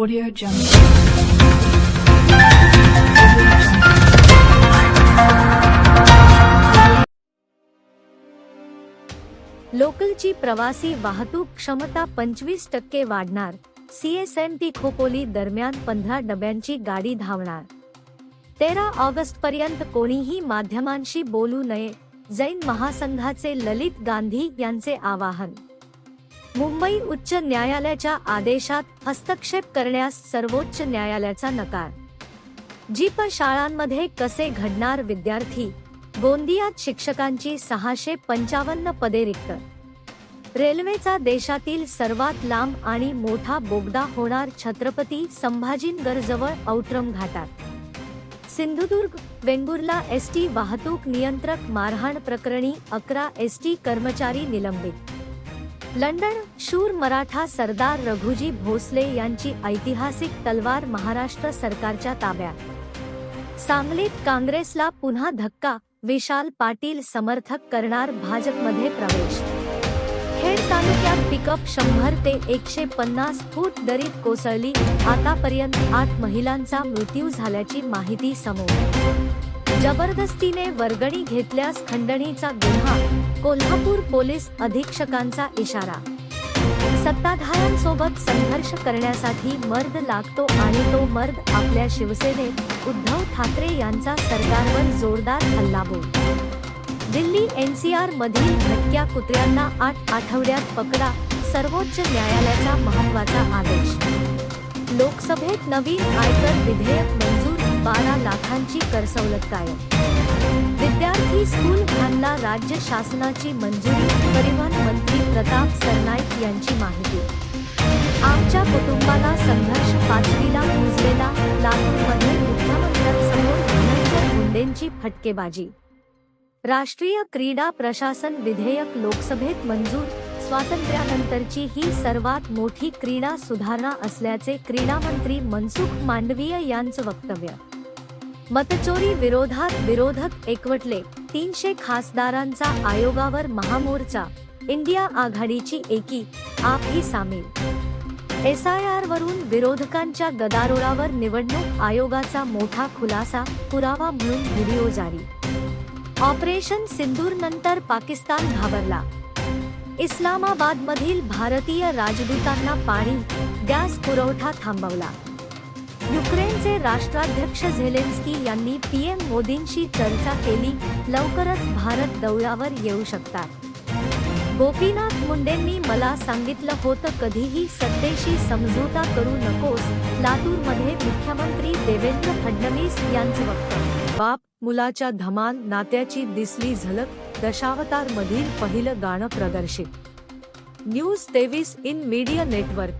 Audio Jungle. लोकलची प्रवासी वाहतूक क्षमता पंचवीस टक्के वाढणार. सीएसएमटी खोपोली दरम्यान पंधरा डब्यांची गाडी धावणार. तेरा ऑगस्ट पर्यंत कोणीही माध्यमांशी बोलू नये जैन महासंघाचे ललित गांधी यांचे आवाहन. मुंबई उच्च न्यायालयाच्या आदेशात हस्तक्षेप करण्यास सर्वोच्च न्यायालयाचा नकार. जीप शाळांमध्ये कसे घडणार विद्यार्थी? गोंदियात शिक्षकांची सहाशे पंचावन्न पदे रिक्त. रेल्वेचा देशातील सर्वात लांब आणि मोठा बोगदा होणार छत्रपती संभाजीनगरजवळ औट्रम घाटात. सिंधुदुर्ग वेंगुर्ला एस टी वाहतूक नियंत्रक मारहाण प्रकरणी अकरा एस टी कर्मचारी निलंबित. लंडन शूर मराठा सरदार रघुजी भोसले यांची ऐतिहासिक तलवार महाराष्ट्र सरकारच्या ताब्यात. सांगलीत काँग्रेसला पुन्हा धक्का विशाल पाटील समर्थक करणार भाजपमध्ये प्रवेश. खेड तालुक्यात पिकअप शंभर ते एकशे पन्नास फूट दरीत कोसळली आतापर्यंत आठ महिलांचा मृत्यू झाल्याची माहिती समोर. जबरदस्तीने वर्गणी घेतल्यास खंडणीचा गुन्हा कोल्हापूर पोलीस अधीक्षकांचा इशारा. सत्ताधाऱ्यांसोबत संघर्ष करण्यासाठी मर्द लागतो आणि तो मर्द आपल्या शिवसेनेत उद्धव ठाकरे यांचा सरकारवर जोरदार हल्लाबोल. दिल्ली एनसीआर मधील भटक्या कुत्र्यांना आठ आठवड्यात पकडा सर्वोच्च न्यायालयाचा महत्त्वाचा आदेश. लोकसभेत नवीन आयकर विधेयक मंजूर बारा लाखांची करसवलत कायम. विद्यार्थी स्कूल व्हॅनला राज्य शासनाची मंजुरी परिवहन मंत्री प्रताप सरनाईक यांची माहिती. आमच्या कुटुंबाला संघर्ष पाचवीला पुजलेला लातूरमध्ये मुख्यमंत्र्यांसमोर धनंजय मुंडेंची फटकेबाजी. राष्ट्रीय क्रीडा प्रशासन विधेयक लोकसभेत मंजूर स्वातंत्र्यानंतरची ही सर्वात मोठी क्रीडा सुधारणा असल्याचे क्रीडा मंत्री मनसुख मांडवीय यांचं वक्तव्य. मतचोरी विरोधात विरोधक एकवटले. तीनशे खासदारांचा आयोगावर महामोर्चा. इंडिया आघाडीची एकी आप ही सामील. एस आय आर वरून विरोधकांच्या गदारोळावर निवडणूक आयोगाचा मोठा खुलासा पुरावा म्हणून व्हिडिओ जारी. ऑपरेशन सिंदूर नंतर पाकिस्तान घाबरला. इस्लामाबादमधील भारतीय राजदूतांना पाणी गॅस पुरवठा थांबवला. युक्रेनचे राष्ट्राध्यक्ष झेलेन्स्की यांनी पीएम मोदींशी चर्चा केली लवकरच भारत दौऱ्यावर येऊ शकतात. गोपीनाथ मुंडेंनी मला सांगितलं होतं कधीही सत्तेशी समझोता करू नकोस लातूरमध्ये मुख्यमंत्री देवेंद्र फडणवीस यांचं वक्तव्य. बाप मुलाच्या धमाल नात्याची दिसली झलक दशावतार मधील पहिलं गाणं प्रदर्शित. न्यूज तेवीस इन मीडिया नेटवर्क.